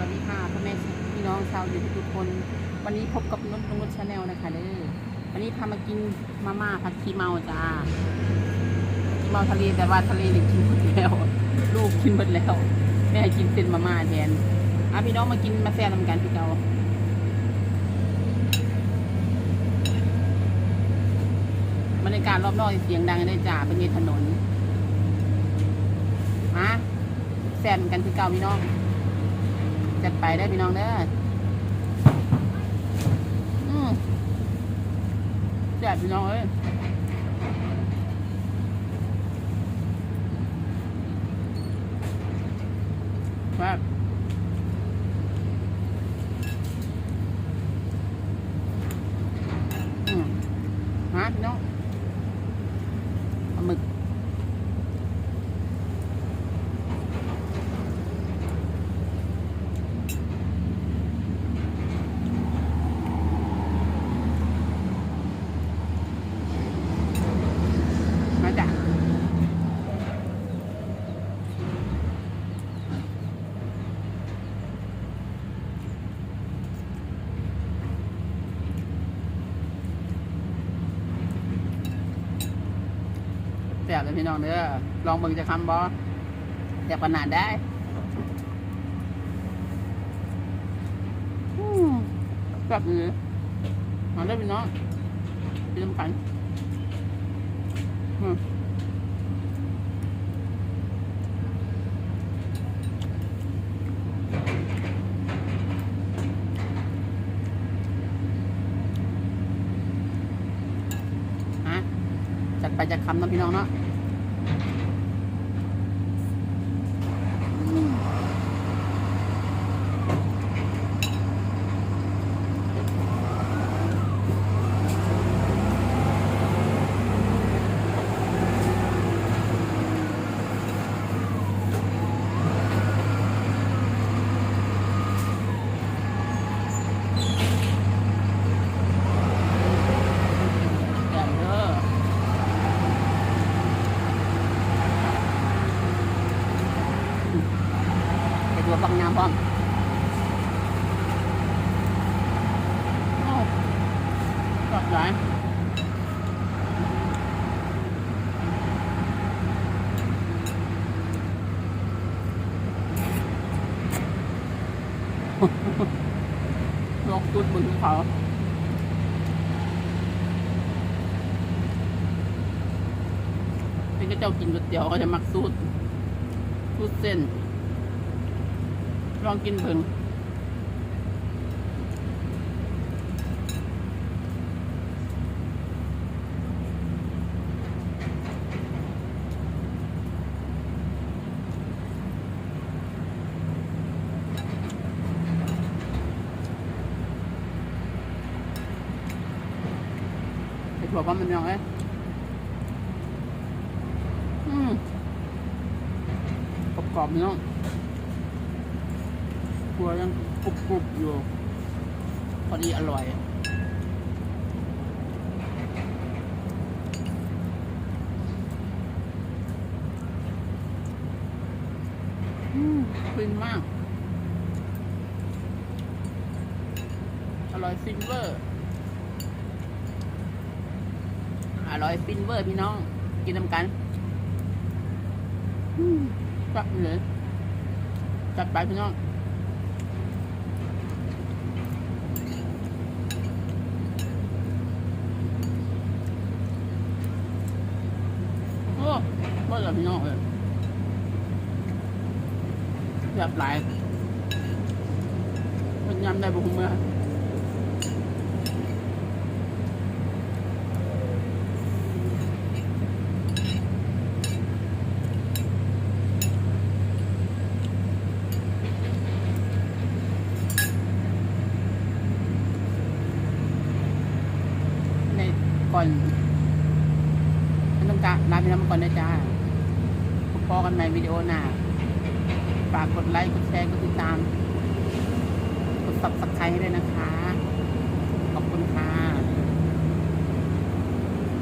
วัสดีค่ะพ่อแม่พี่น้องชาวยูทูบทุกคน วันนี้พบกับนุชนุชชาแนลนะคะเด้อวันนี้พามากินมาม่าผัดขี้เมาจ้าขี้เมาทะเลแต่ว่าทะเลเนี่ยกินหมดแล้ว ลูกกินหมดแล้วแม่ให้กินเส้นมาม่าแทนอะพี่น้องมากินมาแซ่บนกันพี่เกาบรรยากาศรอบนอกเสียงดังได้จ้าเป็นเงถนนมาแซ่บนกันพี่เกาพี่น้อง จัดไปได้พี่น้องเด้ออืมจัดพี่น้องเอ้ยแบบอืมฮะพี่น้องปลาหมึก มาจ้ะ แซ่บเลยพี่น้องเด้อลองเบิ่งจะคำบอแซ่บขนาดได้แซ่บเลยมาได้พี่น้องพี่ลำพันธ์ม ฮะจัด ไปจากคำนะพี่น้องเนาะอืมแซ่บเด้อ ไปตัวฟังน้ำพร้อมโอ้กอดหลายลองจุดบนภูเขาเป็นก็เจ้ากินก๋วยเตี๋ยวก็จะมักสูตรสูตรเส้น ลองกินเพิ่งไอ้ถั่วก็มันยังไงอืมกรอบๆเนาะ วยังกรุบๆอยู่ พอดีอร่อย อืมฟินมาก อร่อยฟินเวอร์ อร่อยฟินเวอร์พี่น้อง กินน้ำกันอืมจัดเลยจัดไปพี่น้อง ก็เลยพี่น้องเลยแบบหลายมันยำได้บุกเมื่อในก่อนมันต้องการลาไปน้ำก่อนนะจ้า พอกันใหม่วิดีโอหน้าฝากกดไลค์กดแชร์กดติดตามกดซับสไครต์ด้วยนะคะ ขอบคุณค่ะ